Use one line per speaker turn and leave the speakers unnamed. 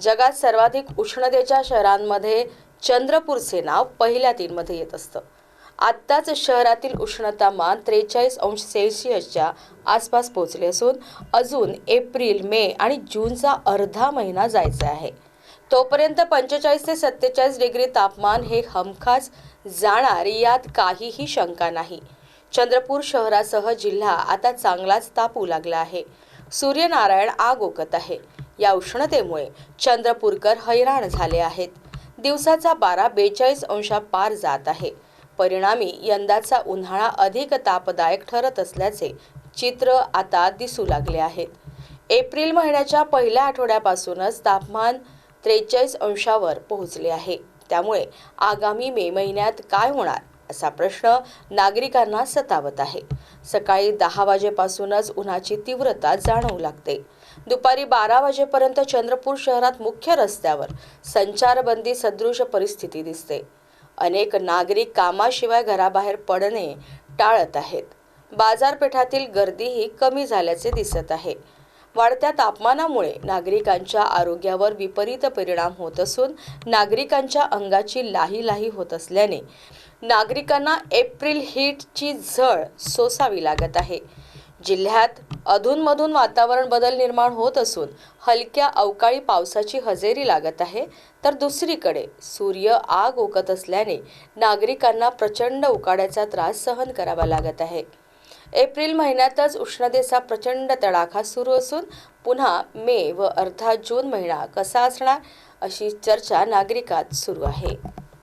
जगात सर्वाधिक उष्णतेच्या शहरांमध्ये चंद्रपूरचे नाव पहिल्या तीनमध्ये येत असतं. आत्ताच शहरातील उष्णतामान त्रेचाळीस अंश सेल्सिअसच्या आसपास पोहोचले असून अजून एप्रिल मे आणि जूनचा अर्धा महिना जायचा आहे. तोपर्यंत पंचेचाळीस ते सत्तेचाळीस डिग्री तापमान हे हमखास जाणार यात काहीही शंका नाही. चंद्रपूर शहरासह जिल्हा आता चांगलाच तापू लागला आहे. सूर्यनारायण आग ओकत आहे. या उष्णतेमुळे चंद्रपूरकर हैराण झाले आहेत. दिवसाचा बारा बेचाळीस अंशा पार जात आहे. परिणामी यंदाचा उन्हाळा अधिक तापदायक ठरत असल्याचे चित्र आता दिसू लागले आहेत एप्रिल महिन्याच्या पहिल्या आठवड्यापासूनच तापमान त्रेचाळीस अंशावर पोहोचले आहे. त्यामुळे आगामी मे महिन्यात काय होणार? असा प्रश्न नागरिकांना सतावत आहे. सकाळी दहा वाजेपासूनच उन्हाची तीव्रता जाणवू लागते. दुपारी बारा वाजेपर्यंत चंद्रपूर शहरात मुख्य रस्त्यावर संचारबंदी सदृश परिस्थिती दिसते. अनेक नागरिक कामाशिवाय घराबाहेर पडणे टाळत आहेत. बाजारपेठातील गर्दीही कमी झाल्याचे दिसत आहे. वाढत्या तापमानामुळे नागरिकांच्या आरोग्यावर विपरीत परिणाम होत असून नागरिकांच्या अंगाची लाही लाही होत असल्याने नागरिकांना एप्रिल हीटची झळ सोसावी लागत आहे. जिल्ह्यात अधूनमधून वातावरण बदल निर्माण होत असून हलक्या अवकाळी पावसाची हजेरी लागत आहे तर दुसरीकडे सूर्य आग ओकत असल्याने नागरिकांना प्रचंड उकाड्याचा त्रास सहन करावा लागत आहे. एप्रिल महिन्यातच उष्णतेचा प्रचंड तडाखा सुरू असून पुन्हा मे व अर्धा जून महिना कसा असणार अशी चर्चा नागरिकात सुरू आहे.